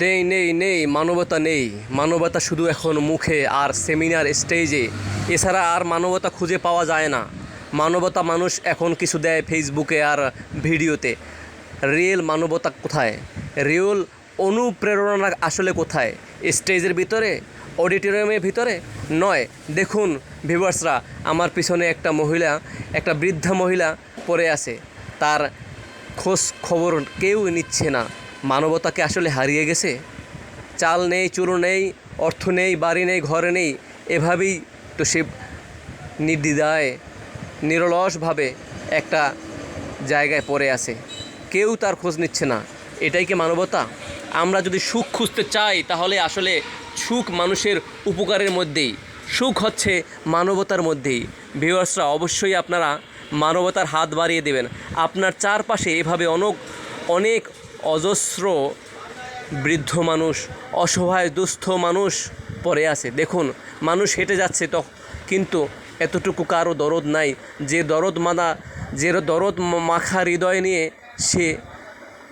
নেই নেই নেই, মানবতা নেই। মানবতা শুধু এখন মুখে আর সেমিনার স্টেজে। এছাড়া আর মানবতা খুঁজে পাওয়া যায় না। মানবতা মানুষ এখন কিছু দেয় ফেসবুকে আর ভিডিওতে। রিয়েল মানবতা কোথায়? রিয়েল অনুপ্রেরণা আসলে কোথায়? স্টেজের ভিতরে? অডিটোরিয়ামের ভিতরে? নয়। দেখুন ভিভার্সরা আমার পিছনে একটা মহিলা, একটা বৃদ্ধা মহিলা পড়ে আছে। তার খোঁজ খবর কেউ নিচ্ছে না। মানবতাকে আসলে হারিয়ে গেছে। চাল নেই, চুরো নেই, অর্থ নেই, বাড়ি নেই, ঘরে নেই, এভাবেই তো সে নির্দ্বিধায়, নিরলসভাবে একটা জায়গায় পড়ে আছে। কেউ তার খোঁজ নিচ্ছে না। এটাই কি মানবতা? আমরা যদি সুখ খুঁজতে চাই, তাহলে আসলে সুখ মানুষের উপকারের মধ্যেই। সুখ হচ্ছে মানবতার মধ্যেই। ভিউয়ার্সরা, অবশ্যই আপনারা মানবতার হাত বাড়িয়ে দেবেন। আপনার চারপাশে এভাবে অনেক অনেক অজস্র বৃদ্ধ মানুষ, অসহায় দুস্থ মানুষ পড়ে আছে। দেখুন, মানুষ হেঁটে যাচ্ছে তো, কিন্তু এতটুকু কারও দরদ নাই। যে দরদ মাদা যে দরদ মাখা হৃদয় নিয়ে সে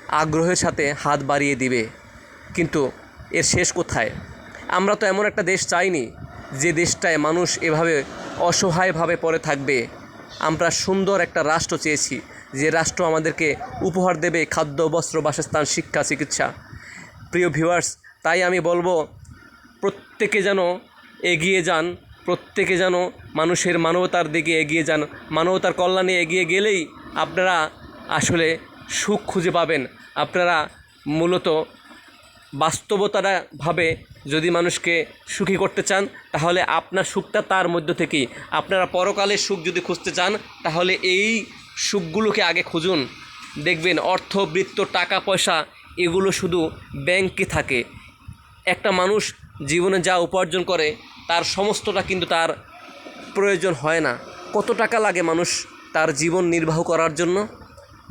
আগ্রহের সাথে হাত বাড়িয়ে দিবে। কিন্তু এর শেষ কোথায়? আমরা তো এমন একটা দেশ চাইনি, যে দেশটায় মানুষ এভাবে অসহায়ভাবে পড়ে থাকবে। আমরা সুন্দর একটা রাষ্ট্র চেয়েছি যে রাষ্ট্র আমাদেরকে উপহার দেবে, খাদ্য, বস্ত্র, বাসস্থান, শিক্ষা, চিকিৎসা। প্রিয় ভিউয়ার্স তাই আমি বলব, প্রত্যেকে যেন এগিয়ে যান, প্রত্যেকে যেন মানুষের মানবতার দিকে এগিয়ে যান, মানবতার কল্যাণে এগিয়ে গেলেই আপনারা আসলে সুখ খুঁজে পাবেন। আপনারা মূলত বাস্তবতাটা ভাবে যদি মানুষকে সুখী করতে চান, তাহলে আপনার সুখটা তার মধ্য থেকেই। আপনারা পরকালের সুখ যদি খুঁজতে চান, তাহলে এই সুখগুলোকে আগে খুঁজুন। দেখবেন অর্থ বৃত্ত টাকা, পয়সা, এগুলো শুধু ব্যাংকে থাকে। একটা মানুষ জীবনে যা উপার্জন করে, তার সমস্তটা কিন্তু তার প্রয়োজন হয় না। কত টাকা লাগে মানুষ তার জীবন নির্বাহ করার জন্য?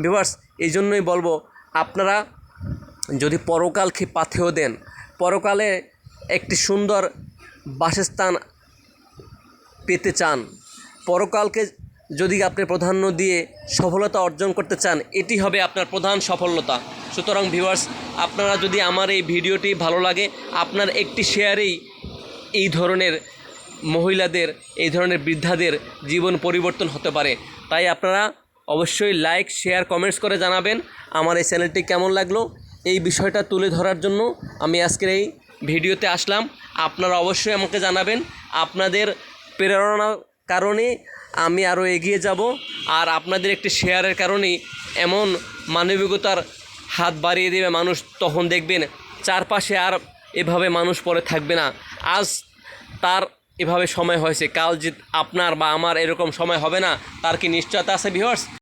ভিভার্স এই জন্যই বলব, আপনারা যদি পরকালকে পাথেও দেন, পরকালে একটি সুন্দর বাসস্থান পেতে চান, পরকালকে যদি আপনি প্রাধান্য দিয়ে সফলতা অর্জন করতে চান, এটি হবে আপনার প্রধান সফলতা সুতরাং ভিউয়ার্স আপনারা যদি আমার এই ভিডিওটি ভালো লাগে, আপনার একটি শেয়ারেই এই ধরনের মহিলাদের, এই ধরনের বৃদ্ধাদের জীবন পরিবর্তন হতে পারে। তাই আপনারা অবশ্যই লাইক শেয়ার কমেন্টস করে জানাবেন আমার এই চ্যানেলটি কেমন লাগল, এই বিষয়টা তুলে ধরার জন্য আমি আজকের এই ভিডিওতে আসলাম। আপনারা অবশ্যই আমাকে জানাবেন, আপনাদের প্রেরণার কারণে আমি আরও এগিয়ে যাব। আর আপনাদের একটি শেয়ারের কারণেই এমন মানবিকতার হাত বাড়িয়ে দেবে মানুষ, তখন দেখবেন চারপাশে আর এভাবে মানুষ পরে থাকবে না। আজ তার এভাবে সময় হয়েছে, কাল যে আপনার বা আমার এরকম সময় হবে না, তার কি নিশ্চয়তা আছে ভিউয়ার্স